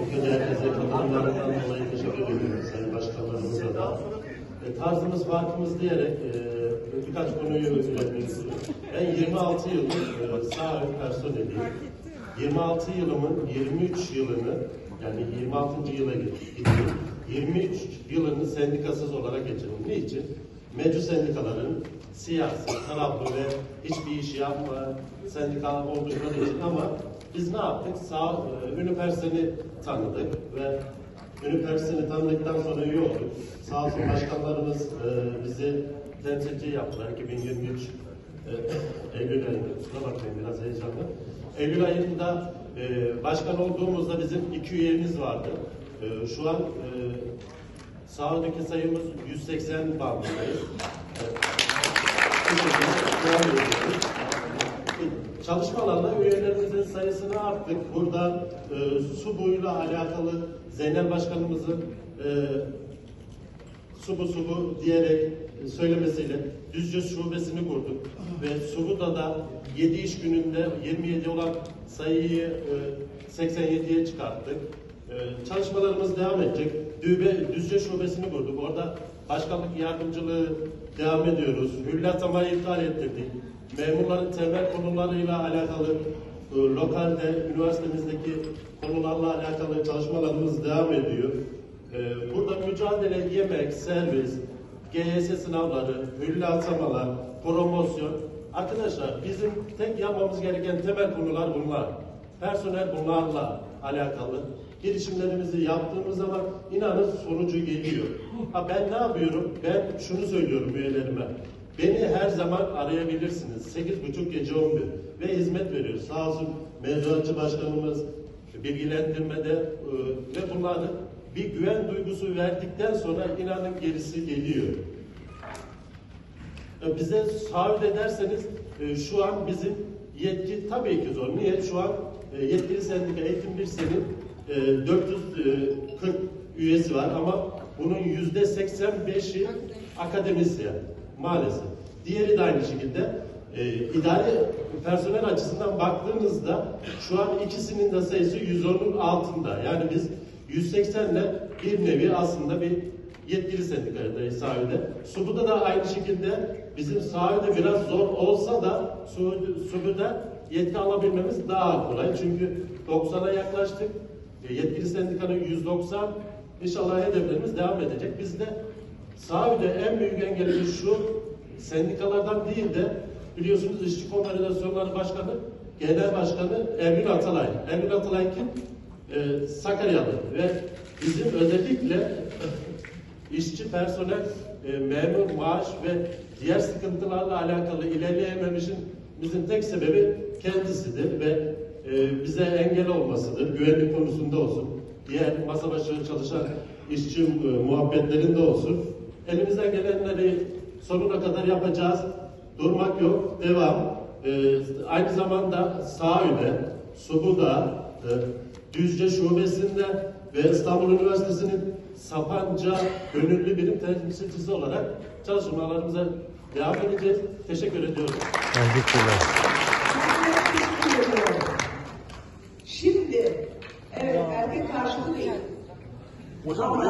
Bugün herkese katılımlarından dolayı teşekkür ediyorum Sayın Başkanlarımıza da. Tarzımız farkımız diyerek e, birkaç konuyu istiyorum. Ben 26 yıldır e, sağ ön personeliyim. 26 yılımın 23 yılını yani 26. yıla gidiyorum. 23 yılını sendikasız olarak geçirdim. Niçin? Mevcut sendikaların siyasi, taraflı ve hiçbir iş yapma sendika oldukları için ama biz ne yaptık? Sağ, e, Üniperson'i tanıdık ve Üniperson'i tanıdıktan sonra iyi olduk. Sağ olsun başkanlarımız e, bizi temsilci yaptılar 2023 e, Eylül ayında. Kusura bakmayın biraz heyecanlı. Eylül ayında e, başkan olduğumuzda bizim iki üyemiz vardı. E, şu an e, sağdaki sayımız 180 bandındayız. E, bu şekilde devam ediyoruz. Çalışma alanında üyelerimizin sayısını arttık. Burada e, su boyuyla alakalı Zeynel Başkanımızın e, Subu Subu diyerek söylemesiyle Düzce Şubesini kurduk. Ve Subu'da da 7 iş gününde 27 olan sayıyı e, 87'ye çıkarttık. E, çalışmalarımız devam edecek. Dübe, Düzce Şubesini kurduk. Orada başkanlık yardımcılığı devam ediyoruz. Hülya atamayı iptal ettirdik. Memurların temel konularıyla alakalı e, lokalde, üniversitemizdeki konularla alakalı çalışmalarımız devam ediyor. Ee, Burada mücadele, yemek, servis, GYS sınavları, hülle atamalar, promosyon. Arkadaşlar bizim tek yapmamız gereken temel konular bunlar. Personel bunlarla alakalı. Girişimlerimizi yaptığımız zaman inanın sonucu geliyor. Ha ben ne yapıyorum? Ben şunu söylüyorum üyelerime. Beni her zaman arayabilirsiniz. 8.30 gece 11 ve hizmet veriyoruz. Sağ olsun mevzuatçı başkanımız bilgilendirmede e, ve bunları bir güven duygusu verdikten sonra inanın gerisi geliyor. E, Bize taahhüt ederseniz e, şu an bizim yetki tabii ki zor. Niye? Şu an e, yetkili sendika eğitim bir senin e, 440 üyesi var ama bunun yüzde 85'i akademisyen maalesef. Ile de aynı şekilde e, idari personel açısından baktığınızda şu an ikisinin de sayısı 110'un altında. Yani biz 180 ile bir nevi aslında bir yetkili sendikadayız sahilde. Subu'da da aynı şekilde bizim sahilde biraz zor olsa da Su- Subu'da yetki alabilmemiz daha kolay. Çünkü 90'a yaklaştık. E, Yetkili sendikanın 190 inşallah hedeflerimiz devam edecek. Biz de sahilde en büyük engelimiz şu sendikalardan değil de biliyorsunuz işçi konfederasyonları başkanı genel başkanı Emin Atalay. Emin Atalay kim? Ee, Sakaryalı ve bizim özellikle işçi personel, e, memur maaş ve diğer sıkıntılarla alakalı ilerleyememişin bizim tek sebebi kendisidir ve e, bize engel olmasıdır. Güvenlik konusunda olsun, diğer masa başı çalışan işçi e, muhabbetlerinde olsun. Elimizden gelenleri sonuna kadar yapacağız. Durmak yok, devam. E, aynı zamanda Sağü'de, Subu'da, e, Düzce Şubesi'nde ve İstanbul Üniversitesi'nin Sapanca gönüllü birim temsilcisi olarak çalışmalarımıza devam edeceğiz. Teşekkür ediyorum. Teşekkürler. Şimdi, evet